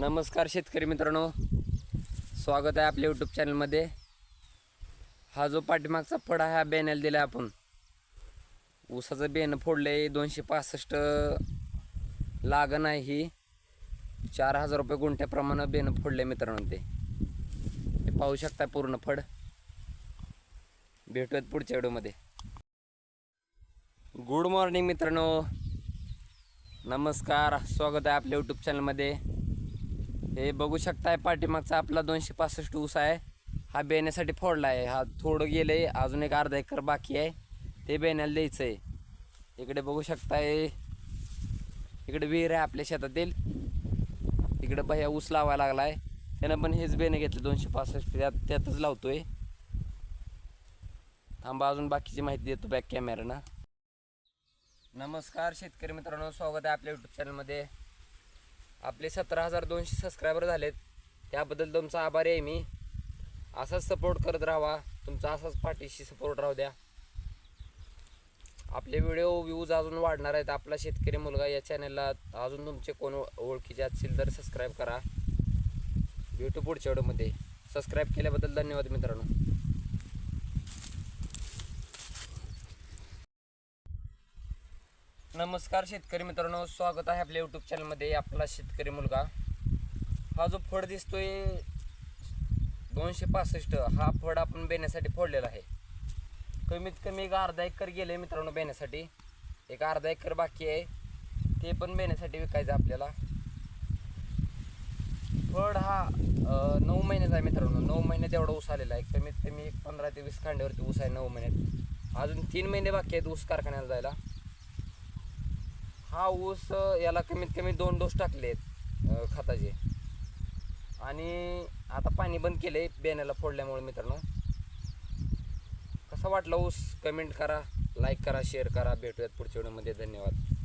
नमस्कार शेतकरी मित्रांनो. स्वागत आहे आपल्या यूट्यूब चॅनलमध्ये हा जो पाठीमागचा फड आहे हा बेण्याला दिला आपण. ऊसाचं बेन आहे दोनशे पासष्ट लागण आहे ही. चार हजार रुपये गुंठ्याप्रमाणे बेन आहे मित्रांनो ते. पाहू शकता पूर्ण फड. भेटूयात पुढच्या व्हिडिओमध्ये. गुड मॉर्निंग मित्रांनो. नमस्कार. स्वागत आहे आपल्या यूट्यूब चॅनलमध्ये हे बघू शकताय पाठीमागचा आपला दोनशे पासष्ट ऊस आहे. हा बेण्यासाठी फोडला आहे. हा थोडं गेलं आहे अजून एक अर्धा एकर बाकी आहे. ते बेण्याला द्यायचं आहे इकडे बघू शकताय. इकडे विहीर आहे आपल्या शेतातील. इकडे भैया ऊस लावायला लागला आहे त्यानं पण हेच बेणे घेतले दोनशे पासष्ट. त्यात त्यातच लावतोय. थांबा अजून बाकीची माहिती देतो बॅक कॅमेरानं नमस्कार शेतकरी मित्रांनो. स्वागत आहे आपल्या यूट्यूब चॅनलमध्ये आपले सतरा हजार दोनशे सबस्क्रायबर झालेत. त्याबद्दल तुमचा आभारी आहे मी. असाच सपोर्ट करत राहा. तुमचा असाच पाठीशी सपोर्ट राहू द्या. आपले व्हिडिओ व्ह्यूज अजून वाढणार आहेत. आपला शेतकरी मुलगा या चॅनलला अजून तुमचे कोण ओळखीचे असतील तर सबस्क्राईब करा. भेटू पुढच्या व्हिडिओमध्ये सबस्क्राईब केल्याबद्दल धन्यवाद मित्रांनो. नमस्कार शेतकरी मित्रांनो स्वागत आहे आपल्या यूट्यूब चॅनलमध्ये आपला शेतकरी मुलगा. हा जो फळ दिसतोय दोनशे पासष्ट हा फळ आपण बेण्यासाठी फोडलेला आहे. कमीत कमी एक अर्धा एकर गेले मित्रांनो बेण्यासाठी. एक अर्धा एकर बाकी आहे. ते पण बेण्यासाठी विकायचं आपल्याला. फळ हा नऊ महिन्याचा आहे मित्रांनो. नऊ महिन्यात एवढा ऊस आलेला आहे. कमीत कमी एक पंधरा ते वीस खांड्यावरती ऊस आहे नऊ महिन्यात. अजून तीन महिने बाकी आहेत ऊस कारखान्याला जायला. हा ऊस याला कमीत कमी दोन डोस टाकले आहेत खताचे. आणि आता पाणी बंद केले बेण्याला फोडल्यामुळे मित्रांनो. कसा वाटला ऊस? कमेंट करा लाईक करा शेअर करा. भेटूयात पुढच्या व्हिडिओमध्ये. धन्यवाद.